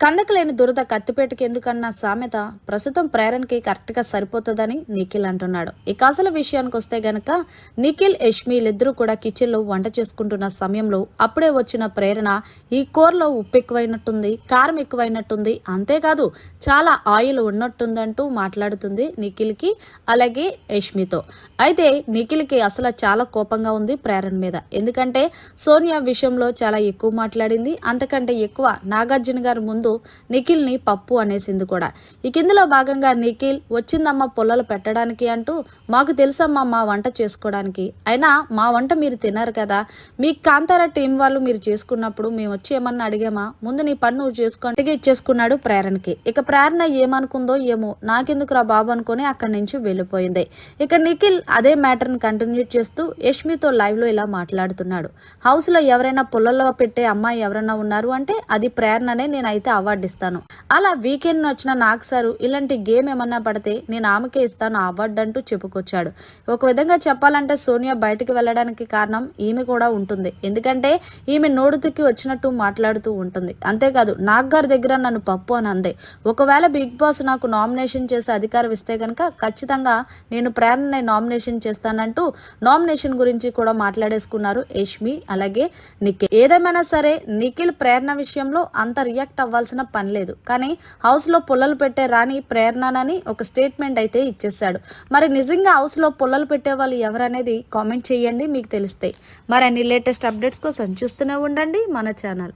కందకలేని దురద కత్తిపేటకి ఎందుకన్న సామెత? ప్రస్తుతం ప్రేరణకి కరెక్ట్గా సరిపోతుందని నిఖిల్ అంటున్నాడు. ఇక అసలు విషయానికి వస్తే గనక నిఖిల్ యష్మిలిద్దరూ కూడా కిచెన్లో వంట చేసుకుంటున్న సమయంలో అప్పుడే వచ్చిన ప్రేరణ ఈ కూరలో ఉప్పు ఎక్కువైనట్టుంది కారం ఎక్కువైనట్టుంది అంతేకాదు చాలా ఆయిల్ ఉన్నట్టుందంటూ మాట్లాడుతుంది నిఖిల్కి అలాగే యష్మితో. అయితే నిఖిల్కి అసలు చాలా కోపంగా ఉంది ప్రేరణ మీద. ఎందుకంటే సోనియా విషయంలో చాలా ఎక్కువ మాట్లాడింది అంతకంటే ఎక్కువ నాగార్జున గారి ముందు నిఖిల్ని పప్పు అనేసింది కూడా. ఇక ఇందులో భాగంగా నిఖిల్ వచ్చిందమ్మా పొల్లలు పెట్టడానికి అంటూ మాకు తెలుసమ్మా మా వంట చేసుకోవడానికి. అయినా మా వంట మీరు తిన్నారు కదా. మీ కాంతార టీం వాళ్ళు మీరు చేసుకున్నప్పుడు మేము వచ్చి ఏమన్నా అడిగామా? ముందు నీ పన్ను చేసుకుంటే ఇచ్చేసుకున్నాడు ప్రేరణకి. ఇక ప్రేరణ ఏమనుకుందో ఏమో నాకెందుకు రా బాబు అనుకుని అక్కడి నుంచి వెళ్ళిపోయింది. ఇక నిఖిల్ అదే మ్యాటర్ని కంటిన్యూ చేస్తూ యష్మితో లైవ్లో ఇలా మాట్లాడుతున్నాడు. హౌస్లో ఎవరైనా పొలంలో పెట్టే అమ్మాయి ఎవరైనా ఉన్నారు అంటే అది ప్రేరణనే నేనైతే అవార్డు ఇస్తాను. అలా వీకెండ్ వచ్చిన నాకు సారు ఇలాంటి గేమ్ ఏమన్నా పడితే నేను ఆమెకే ఇస్తాను అవార్డు అంటూ చెప్పుకొచ్చాడు. ఒక విధంగా చెప్పాలంటే సోనియా బయటకు వెళ్ళడానికి కారణం ఈమె కూడా ఉంటుంది. ఎందుకంటే ఈమె నోడుతుకి వచ్చినట్టు మాట్లాడుతూ ఉంటుంది. అంతేకాదు నాగ్ గారి దగ్గర నన్ను పప్పు అని అందే. ఒకవేళ బిగ్ బాస్ నాకు నామినేషన్ చేసే అధికారం ఇస్తే కనుక ఖచ్చితంగా నేను ప్రేరణని నామినేషన్ చేస్తానంటూ నామినేషన్ గురించి కూడా మాట్లాడేసుకున్నారు యష్మి అలాగే నిఖిల్. ఏదేమైనా సరే నిఖిల్ ప్రేరణ విషయంలో అంత రియాక్ట్ చేయాల్సిన పని లేదు. కానీ హౌస్లో పుల్లలు పెట్టే రాణి ప్రేరణనని ఒక స్టేట్మెంట్ అయితే ఇచ్చేశాడు. మరి నిజంగా హౌస్లో పుల్లలు పెట్టే వాళ్ళు ఎవరనేది కామెంట్ చేయండి మీకు తెలుస్తాయి మరి అన్ని లేటెస్ట్ అప్డేట్స్ కోసం చూస్తూనే ఉండండి మన ఛానల్.